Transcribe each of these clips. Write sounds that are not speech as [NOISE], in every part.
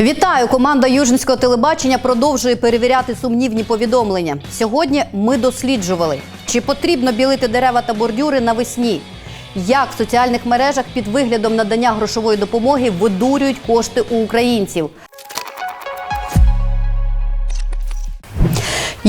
Вітаю! Команда Южницького телебачення продовжує перевіряти сумнівні повідомлення. Сьогодні ми досліджували, чи потрібно білити дерева та бордюри навесні. Як в соціальних мережах під виглядом надання грошової допомоги видурюють кошти у українців.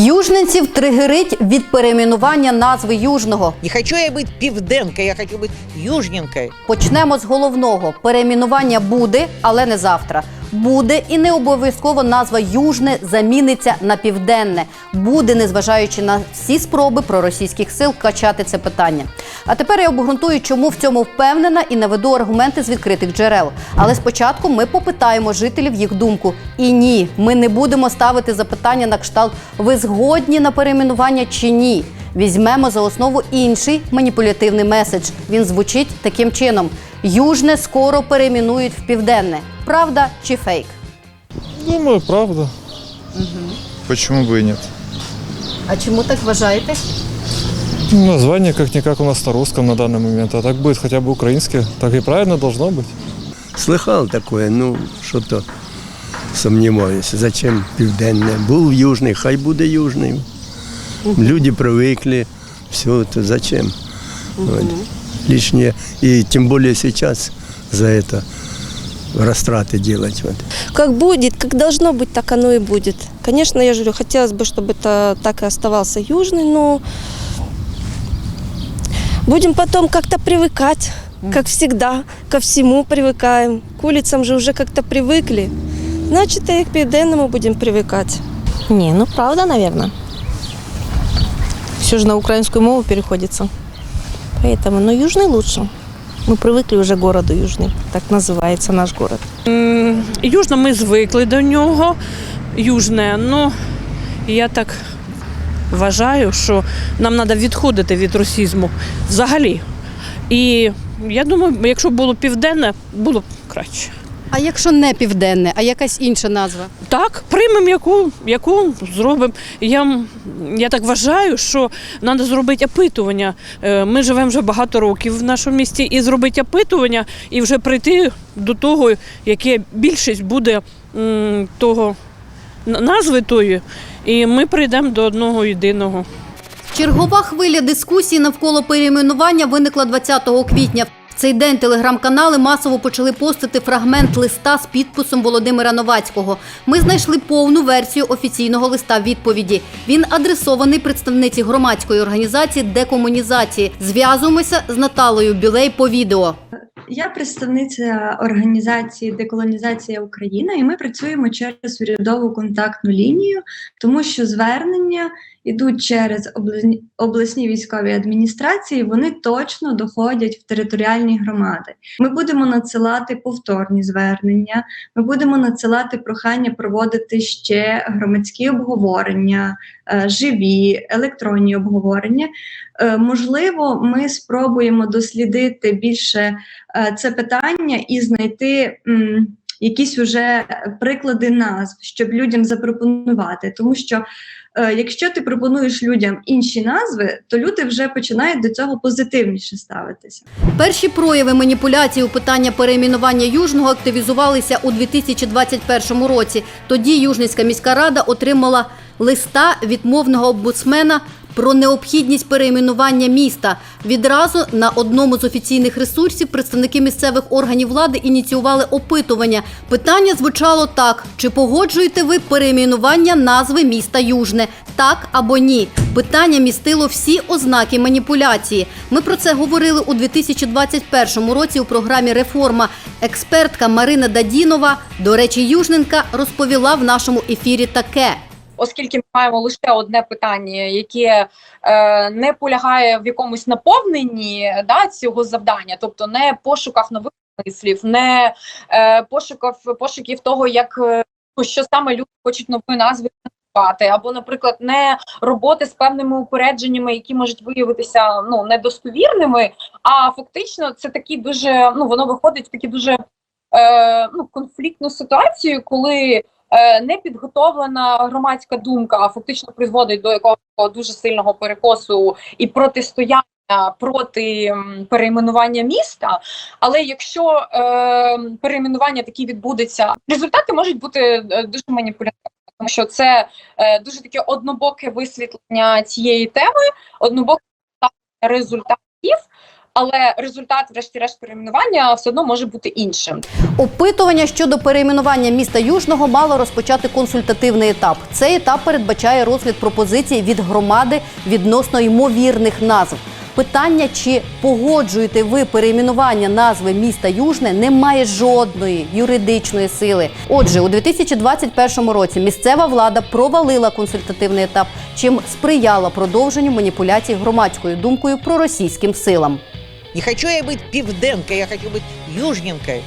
Южненців тригерить від перейменування назви Южного. Не хочу я бути південкою, я хочу бути южненкою. Почнемо з головного: перейменування буде, але не завтра. Буде і не обов'язково назва Южне заміниться на південне. Буде, незважаючи на всі спроби проросійських сил качати це питання. А тепер я обґрунтую, чому в цьому впевнена і наведу аргументи з відкритих джерел. Але спочатку ми попитаємо жителів їх думку. І ні, ми не будемо ставити запитання на кшталт ви згодні на перейменування чи ні. Візьмемо за основу інший маніпулятивний меседж. Він звучить таким чином: Южне скоро перейменують в південне. Правда чи фейк? Думаю, правда. Почему бы и нет? А чому так вважаєте? Ну, Название как-никак у нас на русском на данный момент, а так будет хотя бы украинское. Так и правильно должно быть. Слыхал такое, ну, що-то сумніваюся. Зачем південне? Був южний, хай буде южний. Люди привикли, все, то зачем? Вот. Лишнее. И тем более сейчас за это растраты делать. Вот. Как будет, как должно быть, так оно и будет. Конечно, я же говорю, хотелось бы, чтобы это так и оставался южный, но будем потом как-то привыкать, как всегда, ко всему привыкаем. К улицам же уже как-то привыкли. Значит, и к південному будем привыкать. Не, ну правда, наверное. Все же на украинскую мову переходится. Поэтому, ну, южный лучше. Мы привыкли уже к городу Южный. Так называется наш город. Южно ми звикли до нього. Южне, ну я так вважаю, що нам треба відходити від росізму взагалі. І я думаю, якщо було південне, було б краще. А якщо не південне, а якась інша назва? Так, приймемо яку, яку зробимо. Я, я так вважаю, що треба зробити опитування. Е, Ми живемо вже багато років в нашому місті, і зробити опитування, і вже прийти до того, яке більшість буде того назви тої, і ми прийдемо до одного єдиного. Чергова хвиля дискусії навколо перейменування виникла 20 квітня. В цей день телеграм-канали масово почали постити фрагмент листа з підписом Володимира Новацького. Ми знайшли повну версію офіційного листа відповіді. Він адресований представниці громадської організації декомунізації. Зв'язуємося з Наталою Білей по відео. Я представниця організації Деколонізація Україна, і ми працюємо через урядову контактну лінію, тому що звернення йдуть через обласні, обласні військові адміністрації. Вони точно доходять в територіальні громади. Ми будемо надсилати повторні звернення. Ми будемо надсилати прохання проводити ще громадські обговорення, е, живі, електронні обговорення. Е, Можливо, ми спробуємо дослідити більше е, це питання і знайти якісь уже приклади назв, щоб людям запропонувати. Тому що е, якщо ти пропонуєш людям інші назви, то люди вже починають до цього позитивніше ставитися. Перші прояви маніпуляції у питання перейменування Южного активізувалися у 2021 році. Тоді Южницька міська рада отримала листа від мовного омбудсмена про необхідність перейменування міста. Відразу на одному з офіційних ресурсів представники місцевих органів влади ініціювали опитування. Питання звучало так: чи погоджуєте ви перейменування назви міста Южне? Так або ні? Питання містило всі ознаки маніпуляції. Ми про це говорили у 2021 році у програмі Реформа. Експертка Марина Дадінова, до речі, Южненка, розповіла в нашому ефірі таке. Оскільки ми маємо лише одне питання, яке е, не полягає в якомусь наповненні да, цього завдання, тобто не пошуках нових мислів, не е, пошуків, пошуків того, як е, ну, що саме люди хочуть нової назви назвати, або, наприклад, не роботи з певними упередженнями, які можуть виявитися ну недостовірними. А фактично це такі дуже ну воно виходить в такі дуже е, ну, конфліктну ситуацію, коли не підготовлена громадська думка, фактично призводить до якого дуже сильного перекосу і протистояння проти перейменування міста. Але якщо е, перейменування такі відбудеться, результати можуть бути е, дуже маніпулятивними, тому що це е, дуже таке однобоке висвітлення цієї теми, однобоке результатів. Але результат, врешті-решт, перейменування все одно може бути іншим. Опитування щодо перейменування міста Южного мало розпочати консультативний етап. Цей етап передбачає розгляд пропозицій від громади відносно ймовірних назв. Питання, чи погоджуєте ви перейменування назви міста Южне, не має жодної юридичної сили. Отже, у 2021 році місцева влада провалила консультативний етап, чим сприяла продовженню маніпуляцій громадською думкою проросійським силам. Не хочу я быть пивденкой, я хочу быть южненкой.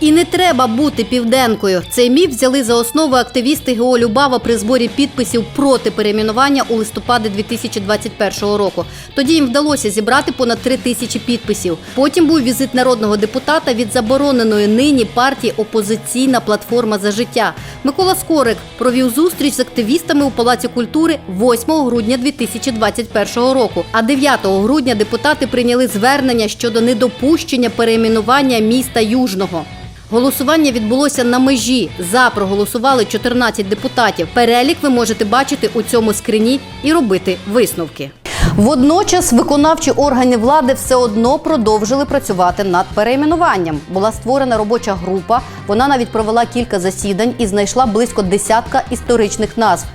І не треба бути південкою. Цей міф взяли за основу активісти ГО Любава при зборі підписів проти перейменування у листопаді 2021 року. Тоді їм вдалося зібрати понад три тисячі підписів. Потім був візит народного депутата від забороненої нині партії Опозиційна платформа за життя. Микола Скорик провів зустріч з активістами у Палаці культури 8 грудня 2021 року. А 9 грудня депутати прийняли звернення щодо недопущення перейменування міста Южного. Голосування відбулося на межі. За проголосували 14 депутатів. Перелік ви можете бачити у цьому скрині і робити висновки. Водночас виконавчі органи влади все одно продовжили працювати над перейменуванням. Була створена робоча група. Вона навіть провела кілька засідань і знайшла близько десятка історичних назв.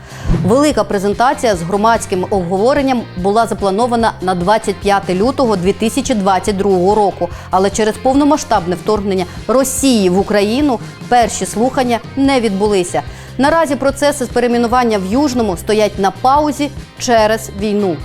Велика презентація з громадським обговоренням була запланована на 25 лютого 2022 року. Але через повномасштабне вторгнення Росії в Україну перші слухання не відбулися. Наразі процеси з перейменування в Южному стоять на паузі через війну.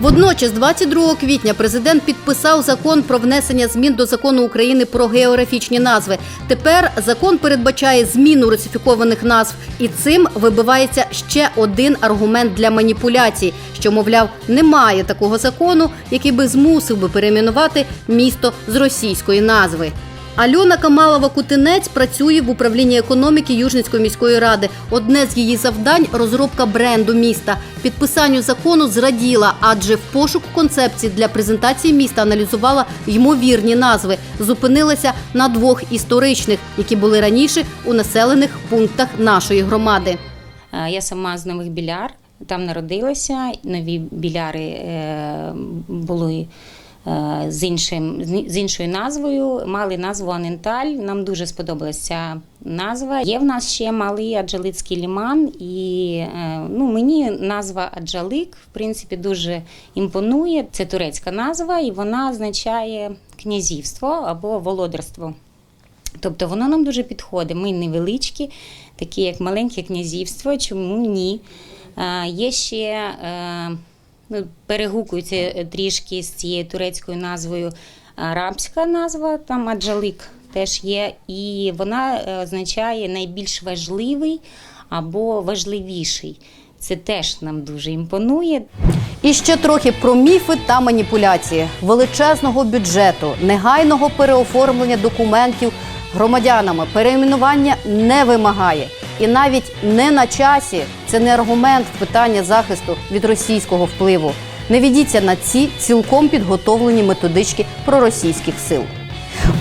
Водночас, 22 квітня, президент підписав закон про внесення змін до закону України про географічні назви. Тепер закон передбачає зміну русифікованих назв, і цим вибивається ще один аргумент для маніпуляцій, що мовляв немає такого закону, який би змусив би перейменувати місто з російської назви. Альона Камалова Кутинець працює в управлінні економіки Южницької міської ради. Одне з її завдань розробка бренду міста. Підписанню закону зраділа, адже в пошуку концепції для презентації міста аналізувала ймовірні назви. Зупинилася на двох історичних, які були раніше у населених пунктах нашої громади. Е, Я сама з Нових Біляр, там народилася. Нові біляри е, були з, іншим, з іншою назвою, мали назву Аненталь. Нам дуже сподобалася назва. Є в нас ще малий Аджалицький ліман, і е, ну, мені назва Аджалик в принципі дуже імпонує. Це турецька назва, і вона означає князівство або володарство. Тобто воно нам дуже підходить. Ми невеличкі, такі як маленьке князівство. Чому ні? Е, Є ще е, ну, перегукуються трішки з цією турецькою назвою арабська назва, там аджалик теж є, і вона е, означає найбільш важливий або важливіший. Це теж нам дуже імпонує. І ще трохи про міфи та маніпуляції величезного бюджету, негайного переоформлення документів громадянами. Перейменування не вимагає. І навіть не на часі це не аргумент питання захисту від російського впливу. Не ведіться на ці цілком підготовлені методички проросійських сил.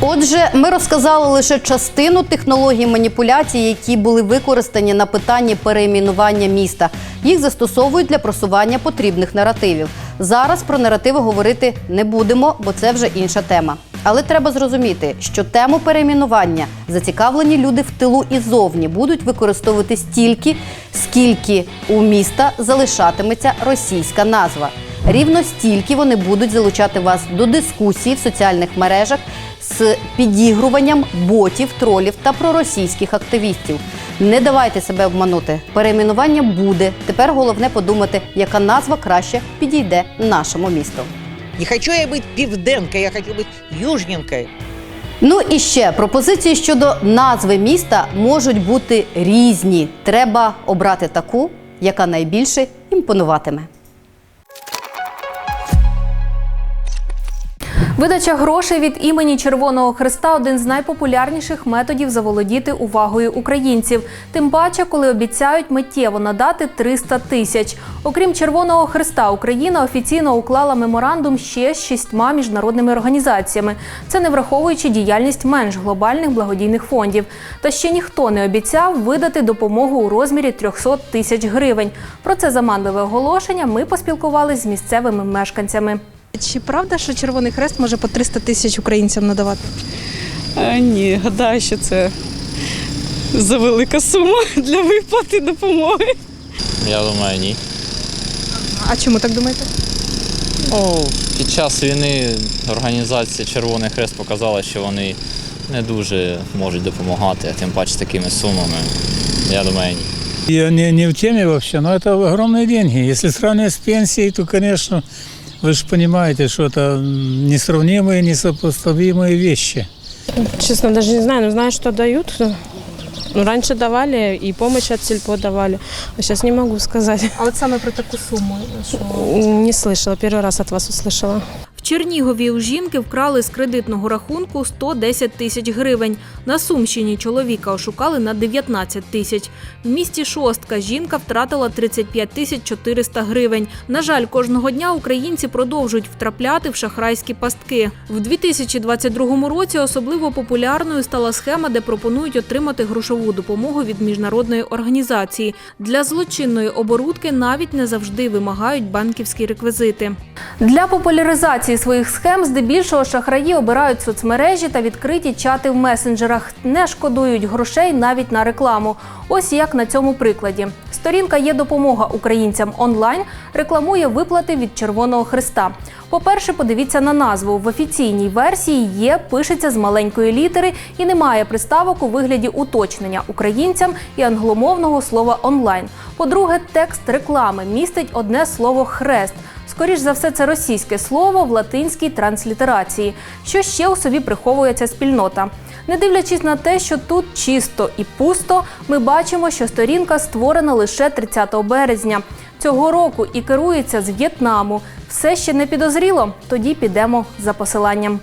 Отже, ми розказали лише частину технологій маніпуляцій, які були використані на питанні перейменування міста. Їх застосовують для просування потрібних наративів. Зараз про наративи говорити не будемо, бо це вже інша тема. Але треба зрозуміти, що тему перейменування зацікавлені люди в тилу і зовні будуть використовувати стільки, скільки у міста залишатиметься російська назва. Рівно стільки вони будуть залучати вас до дискусії в соціальних мережах з підігруванням ботів, тролів та проросійських активістів. Не давайте себе обманути. Перейменування буде. Тепер головне подумати, яка назва краще підійде нашому місту. Не хочу я бути південкою, я хочу бути южненкой. Ну і ще пропозиції щодо назви міста можуть бути різні. Треба обрати таку, яка найбільше імпонуватиме. Видача грошей від імені Червоного Христа один з найпопулярніших методів заволодіти увагою українців. Тим паче, коли обіцяють миттєво надати 300 тисяч. Окрім Червоного Христа, Україна офіційно уклала меморандум ще з шістьма міжнародними організаціями. Це не враховуючи діяльність менш глобальних благодійних фондів. Та ще ніхто не обіцяв видати допомогу у розмірі 300 тисяч гривень. Про це заманливе оголошення ми поспілкувалися з місцевими мешканцями. Чи правда, що Червоний Хрест може по 300 тисяч українцям надавати? Е, ні, гадаю, що це за велика сума для виплати допомоги. Я думаю, ні. А чому так думаєте? Ну, під час війни організація Червоний Хрест показала, що вони не дуже можуть допомагати, а тим паче такими сумами. Я думаю, ні. Я не, не в теме вообще, но это огромные деньги. Если сравнивать с пенсией, то, конечно, вы же понимаете, что это несравнимые, несопоставимые вещи. Честно, даже не знаю, но знаю, что дают. Ну, раньше давали и помощь от сельпо давали, а сейчас не могу сказать. А от саме про таку суму, що Не слышала, первый раз от вас услышала. Чернігові у жінки вкрали з кредитного рахунку 110 тисяч гривень. На Сумщині чоловіка ошукали на 19 тисяч. В місті Шостка жінка втратила 35 тисяч 400 гривень. На жаль, кожного дня українці продовжують втрапляти в шахрайські пастки. В 2022 році особливо популярною стала схема, де пропонують отримати грошову допомогу від міжнародної організації. Для злочинної оборудки навіть не завжди вимагають банківські реквізити. Для популяризації своїх схем здебільшого шахраї обирають соцмережі та відкриті чати в месенджерах, не шкодують грошей навіть на рекламу. Ось як на цьому прикладі. Сторінка є допомога українцям онлайн, рекламує виплати від Червоного Христа. По-перше, подивіться на назву. В офіційній версії є, пишеться з маленької літери і немає приставок у вигляді уточнення українцям і англомовного слова онлайн. По-друге, текст реклами містить одне слово хрест. Скоріш за все, це російське слово в латинській транслітерації. Що ще у собі приховує ця спільнота? Не дивлячись на те, що тут чисто і пусто, ми бачимо, що сторінка створена лише 30 березня цього року і керується з В'єтнаму. Все ще не підозріло? Тоді підемо за посиланням.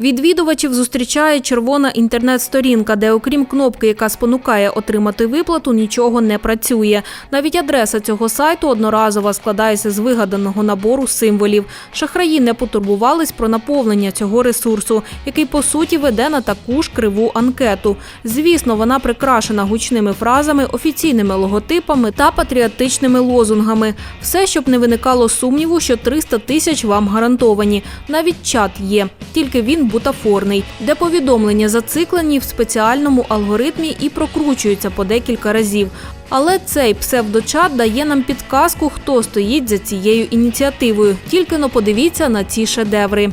Відвідувачів зустрічає червона інтернет-сторінка, де, окрім кнопки, яка спонукає отримати виплату, нічого не працює. Навіть адреса цього сайту одноразова складається з вигаданого набору символів. Шахраї не потурбувались про наповнення цього ресурсу, який по суті веде на таку ж криву анкету. Звісно, вона прикрашена гучними фразами, офіційними логотипами та патріотичними лозунгами. Все, щоб не виникало сумніву, що 300 тисяч вам гарантовані. Навіть чат є, тільки він бутафорний, де повідомлення зациклені в спеціальному алгоритмі і прокручуються по декілька разів. Але цей псевдочат дає нам підказку, хто стоїть за цією ініціативою. Тільки но подивіться на ці шедеври.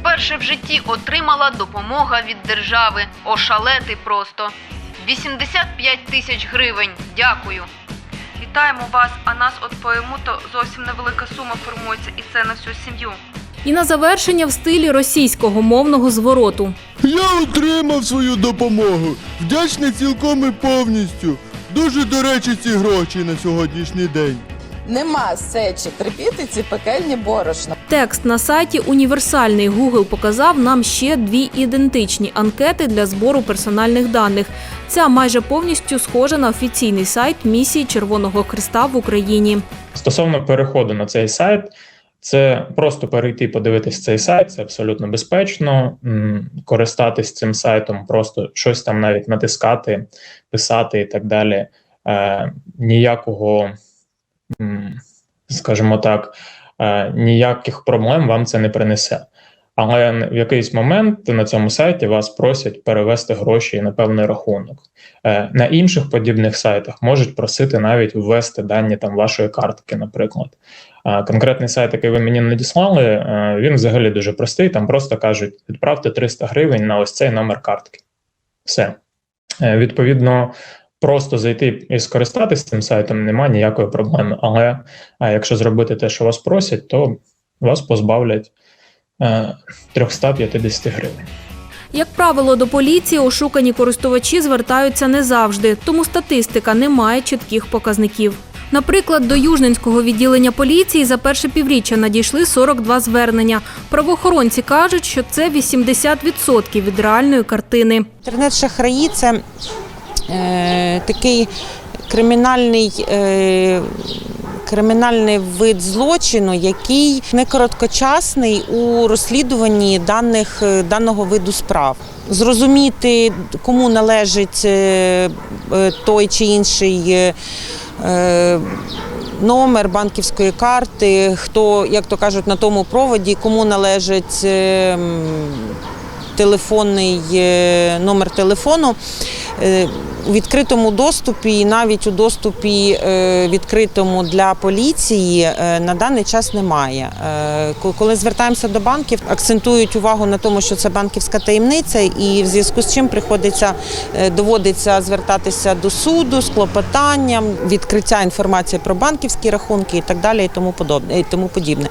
Вперше в житті отримала допомога від держави. Ошалети просто. 85 тисяч гривень. Дякую. Вітаємо вас, а нас от по ЕМУ-то зовсім невелика сума формується, і це на всю сім'ю. І на завершення в стилі російського мовного звороту. Я отримав свою допомогу. Вдячний цілком і повністю. Дуже до речі ці гроші на сьогоднішній день. Нема сечі терпіти ці пекельні борошна. Текст на сайті універсальний Google показав нам ще дві ідентичні анкети для збору персональних даних. Ця майже повністю схожа на офіційний сайт місії Червоного Христа в Україні. Стосовно переходу на цей сайт, це просто перейти, подивитись цей сайт, це абсолютно безпечно. Користатись цим сайтом, просто щось там навіть натискати, писати і так далі. Е, ніякого, скажімо так, е, ніяких проблем вам це не принесе. Але в якийсь момент на цьому сайті вас просять перевести гроші на певний рахунок. Е, На інших подібних сайтах можуть просити навіть ввести дані там вашої картки, наприклад. А Конкретний сайт, який ви мені надіслали, е, він взагалі дуже простий. Там просто кажуть: відправте 300 гривень на ось цей номер картки. Все. Е, Відповідно, просто зайти і скористатися цим сайтом немає ніякої проблеми. Але е, якщо зробити те, що вас просять, то вас позбавлять е, 350 гривень. Як правило, до поліції ошукані користувачі звертаються не завжди, тому статистика не має чітких показників. Наприклад, до Южненського відділення поліції за перше півріччя надійшли 42 звернення. Правоохоронці кажуть, що це 80% від реальної картини. Інтернет-шахраї це е, такий кримінальний. Е, Кримінальний вид злочину, який не короткочасний у розслідуванні даних е, даного виду справ. Зрозуміти, кому належить е, е, той чи інший номер банківської карти, хто, як то кажуть, на тому проводі, кому належить е, телефонний е, номер телефону. У відкритому доступі і навіть у доступі е, відкритому для поліції е, на даний час немає. Е, Коли звертаємося до банків, акцентують увагу на тому, що це банківська таємниця, і в зв'язку з чим приходиться доводиться звертатися до суду з клопотанням, відкриття інформації про банківські рахунки і так далі, і тому подобне і тому подібне.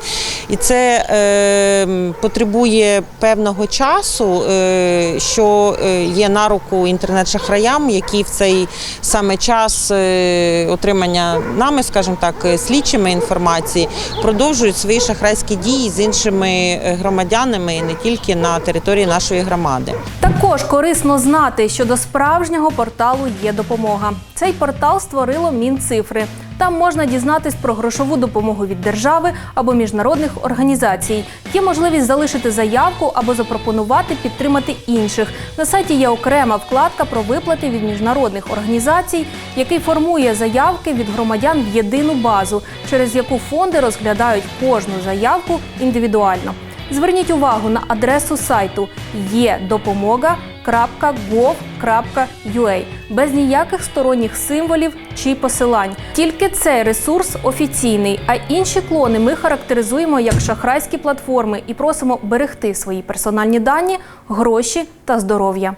І це е, потребує певного часу, е, що є на руку інтернет-шахраям, які в цей саме час е, отримання нами, скажімо так, е, слідчими інформації, продовжують свої шахрайські дії з іншими е, громадянами і не тільки на території нашої громади. Також корисно знати, що до справжнього порталу є допомога. Цей портал створило Мінцифри. Там можна дізнатись про грошову допомогу від держави або міжнародних організацій. Є можливість залишити заявку або запропонувати підтримати інших. На сайті є окрема вкладка про виплати від міжнародних організацій, який формує заявки від громадян в єдину базу, через яку фонди розглядають кожну заявку індивідуально. Зверніть увагу на адресу сайту є.допомога.gov.ua без ніяких сторонніх символів чи посилань. Тільки цей ресурс офіційний, а інші клони ми характеризуємо як шахрайські платформи і просимо берегти свої персональні дані, гроші та здоров'я.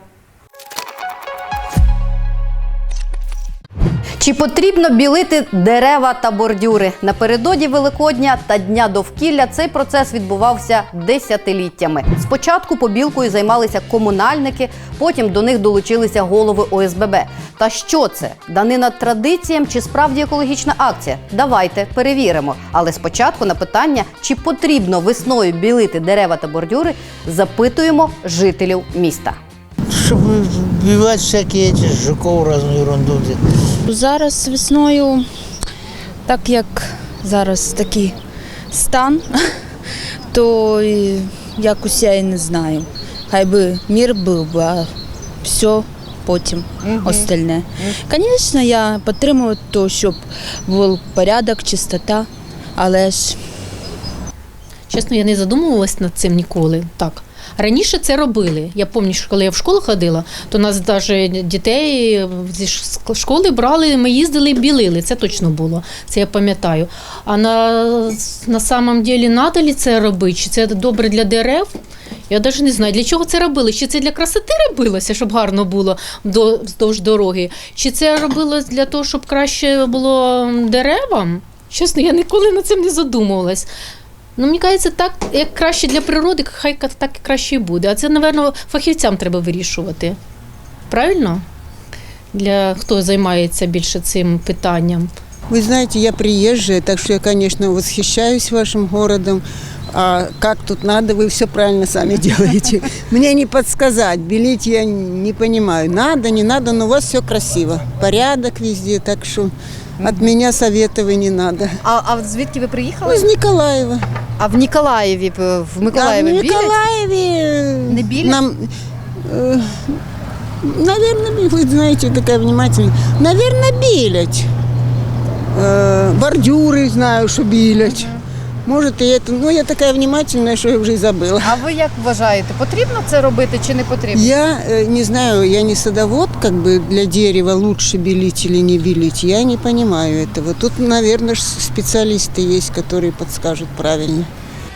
Чи потрібно білити дерева та бордюри? Напередодні Великодня та Дня довкілля цей процес відбувався десятиліттями. Спочатку побілкою займалися комунальники, потім до них долучилися голови ОСББ. Та що це? Данина традиціям чи справді екологічна акція? Давайте перевіримо. Але спочатку на питання, чи потрібно весною білити дерева та бордюри, запитуємо жителів міста. Чтобы убивать всякие эти жуков, разную ерунду. Зараз весною, так як зараз такий стан, [LAUGHS] то якось я і не знаю. Хай би мір був, би, а все потім остальне. Звісно, я підтримую то, щоб був порядок, чистота, але ж Чесно, я не задумувалась над цим ніколи. Так. Раніше це робили. Я пам'ятаю, що коли я в школу ходила, то нас навіть дітей зі школи брали, ми їздили і білили. Це точно було. Це я пам'ятаю. А на, на самом ділі надо ли це робити? Чи це добре для дерев? Я навіть не знаю, для чого це робили. Чи це для красоти робилося, щоб гарно було вздовж дороги? Чи це робилось для того, щоб краще було деревам? Чесно, я ніколи над цим не задумувалась. Ну, мені кажеться, так як краще для природи, хай так і краще і буде. А це, напевно, фахівцям треба вирішувати. Правильно? Для хто займається більше цим питанням. Вы знаете, я приезжая, так что я, конечно, восхищаюсь вашим городом. А как тут надо, вы все правильно сами [LAUGHS] делаете. Мне не подсказать, белить я не понимаю. Надо, не надо, но у вас все красиво. Порядок везде, так что от меня советов не надо. А, а звідки ви приїхали? Из Николаева. А в Ніколаєві, в Миколаєві А в білять? Николаеве Не білять? Нам, э, наверное, вы знаете, такая внимательная. Наверное, билять. Э, бордюры знаю, что билять. Может, и это. Ну, я такая внимательная, что я уже и забыла. А ви як вважаєте, потрібно це робити чи не потрібно? Я э, не знаю, я не садовод, как бы для дерева лучше белить или не белить. Я не понимаю этого. Тут, наверное, ж специалисты есть, которые подскажут правильно.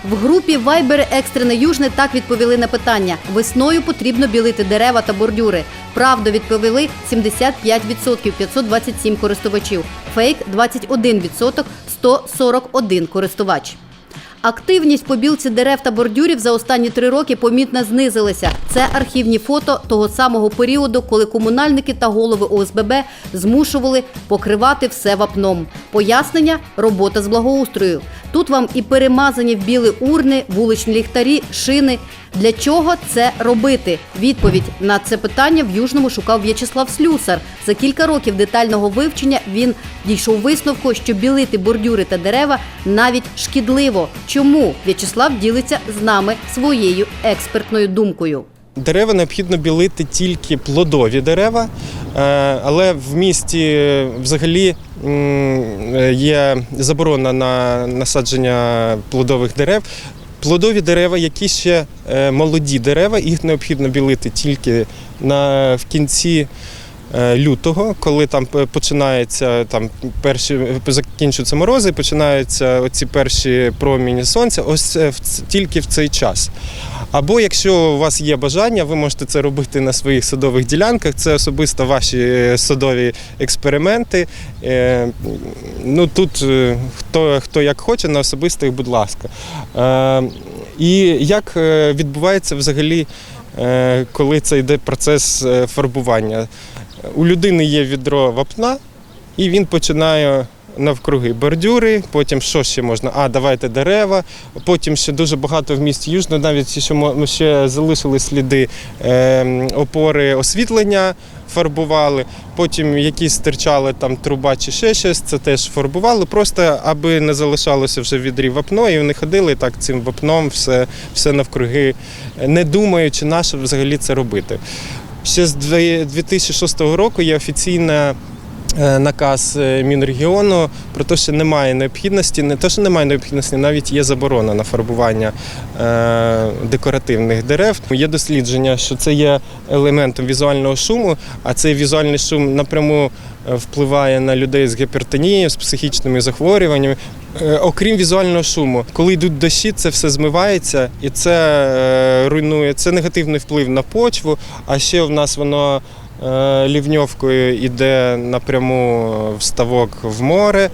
В групі Viber Екстрене Южне так відповіли на питання: весною потрібно білити дерева та бордюри. Правду відповіли 75% 527 користувачів. Фейк 21% 141 користувач. Активність по білці дерев та бордюрів за останні три роки помітно знизилася. Це архівні фото того самого періоду, коли комунальники та голови ОСББ змушували покривати все вапном. Пояснення робота з благоустрою. Тут вам і перемазані в біли урни, вуличні ліхтарі, шини. Для чого це робити? Відповідь на це питання в Южному шукав В'ячеслав Слюсар. За кілька років детального вивчення він дійшов висновку, що білити бордюри та дерева навіть шкідливо. Чому В'ячеслав ділиться з нами своєю експертною думкою? Дерева необхідно білити тільки плодові дерева, е, але в місті е, взагалі е, є заборона на насадження плодових дерев. Плодові дерева, які ще е, молоді дерева, їх необхідно білити тільки на, в кінці лютого, коли там починається там перші закінчуються морози, починаються оці перші проміні сонця. Ось е, в тільки в цей час. Або якщо у вас є бажання, ви можете це робити на своїх садових ділянках. Це особисто ваші е, садові експерименти. Е, Ну тут е, хто, хто як хоче, на особистих, будь ласка. Е, І як е, відбувається взагалі, е, коли це йде процес е, фарбування? У людини є відро вапна, і він починає навкруги бордюри, потім що ще можна? А, давайте дерева, потім ще дуже багато в місті Южно, навіть ще, ще залишили сліди е, опори освітлення, фарбували, потім якісь стирчали там труба чи ще щось, це теж фарбували, просто аби не залишалося вже в відрі вапно, і вони ходили так цим вапном, все, все навкруги, не думаючи, на що взагалі це робити. Ще з 2006 року є офіційна е, наказ е, Мінрегіону про те, що немає необхідності, не те, що немає необхідності, навіть є заборона на фарбування е, декоративних дерев. Є дослідження, що це є елементом візуального шуму, а цей візуальний шум напряму впливає на людей з гіпертонією, з психічними захворюваннями. Е, Окрім візуального шуму, коли йдуть дощі, це все змивається і це е, руйнує. Це негативний вплив на почву. А ще в нас воно е, лівньовкою йде напряму в ставок в море.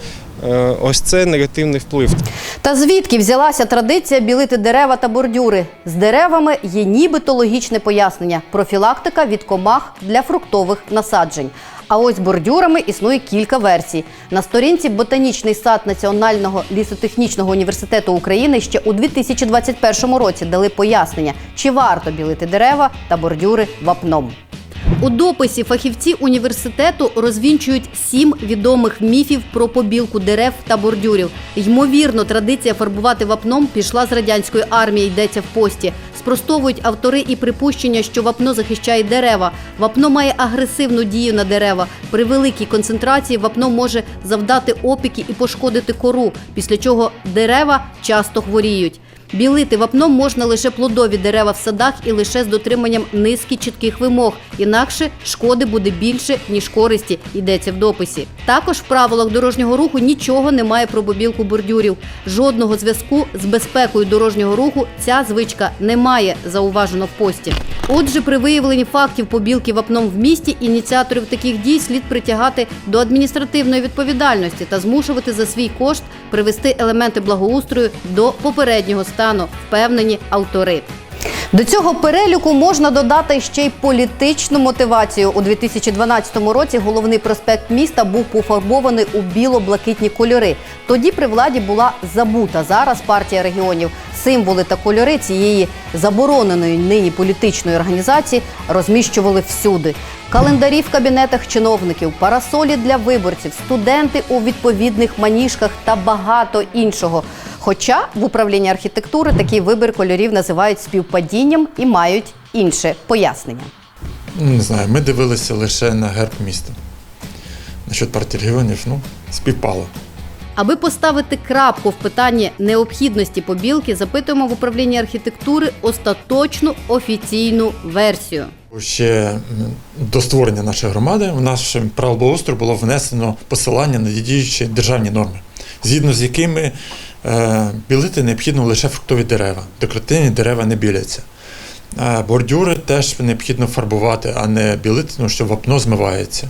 Ось це негативний вплив. Та звідки взялася традиція білити дерева та бордюри? З деревами є нібито логічне пояснення профілактика від комах для фруктових насаджень. А ось бордюрами існує кілька версій. На сторінці Ботанічний сад Національного лісотехнічного університету України ще у 2021 році дали пояснення, чи варто білити дерева та бордюри вапном. У дописі фахівці університету розвінчують сім відомих міфів про побілку дерев та бордюрів. Ймовірно, традиція фарбувати вапном пішла з радянської армії, йдеться в пості. Спростовують автори і припущення, що вапно захищає дерева. Вапно має агресивну дію на дерева. При великій концентрації вапно може завдати опіки і пошкодити кору, після чого дерева часто хворіють. Білити вапном можна лише плодові дерева в садах і лише з дотриманням низки чітких вимог. Інакше шкоди буде більше, ніж користі, йдеться в дописі. Також в правилах дорожнього руху нічого немає про побілку бордюрів. Жодного зв'язку з безпекою дорожнього руху ця звичка не має, зауважено в пості. Отже, при виявленні фактів побілки вапном в місті ініціаторів таких дій слід притягати до адміністративної відповідальності та змушувати за свій кошт привести елементи благоустрою до попереднього стану, впевнені автори. До цього переліку можна додати ще й політичну мотивацію. У 2012 році головний проспект міста був пофарбований у біло-блакитні кольори. Тоді при владі була забута зараз партія регіонів. Символи та кольори цієї забороненої нині політичної організації розміщували всюди. Календарі в кабінетах чиновників, парасолі для виборців, студенти у відповідних маніжках та багато іншого. Хоча в управлінні архітектури такий вибір кольорів називають співпадінням і мають інше пояснення. Ну, Не знаю, ми дивилися лише на герб міста. Насчет партії регіонів, ну, співпало. Аби поставити крапку в питанні необхідності побілки, запитуємо в управлінні архітектури остаточну офіційну версію. Ще до створення нашої громади в наш право благоустрою було внесено посилання на діючі державні норми, згідно з якими е, білити необхідно лише фруктові дерева. Декоративні дерева не біляться. Бордюри теж необхідно фарбувати, а не білити, тому що вапно змивається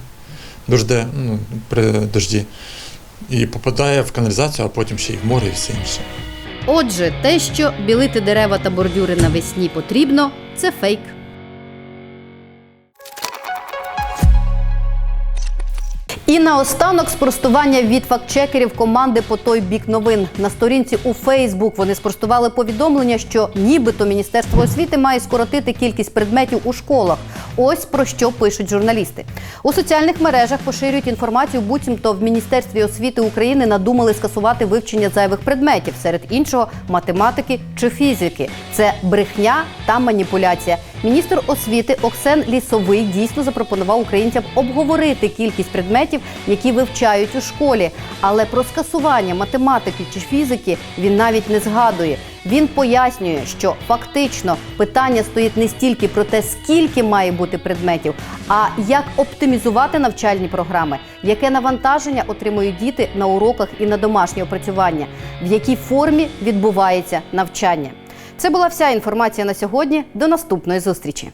дожде, ну, при дожді. І попадає в каналізацію, а потім ще й в море і все інше. Отже, те, що білити дерева та бордюри навесні потрібно, це фейк. І наостанок спростування від фактчекерів команди по той бік новин. На сторінці у Фейсбук вони спростували повідомлення, що нібито Міністерство освіти має скоротити кількість предметів у школах. Ось про що пишуть журналісти. У соціальних мережах поширюють інформацію, буцімто в Міністерстві освіти України надумали скасувати вивчення зайвих предметів, серед іншого математики чи фізики. Це брехня та маніпуляція. Міністр освіти Оксен Лісовий дійсно запропонував українцям обговорити кількість предметів, які вивчають у школі. Але про скасування математики чи фізики він навіть не згадує. Він пояснює, що фактично питання стоїть не стільки про те, скільки має бути предметів, а як оптимізувати навчальні програми, яке навантаження отримують діти на уроках і на домашнє опрацювання, в якій формі відбувається навчання. Це була вся інформація на сьогодні. До наступної зустрічі.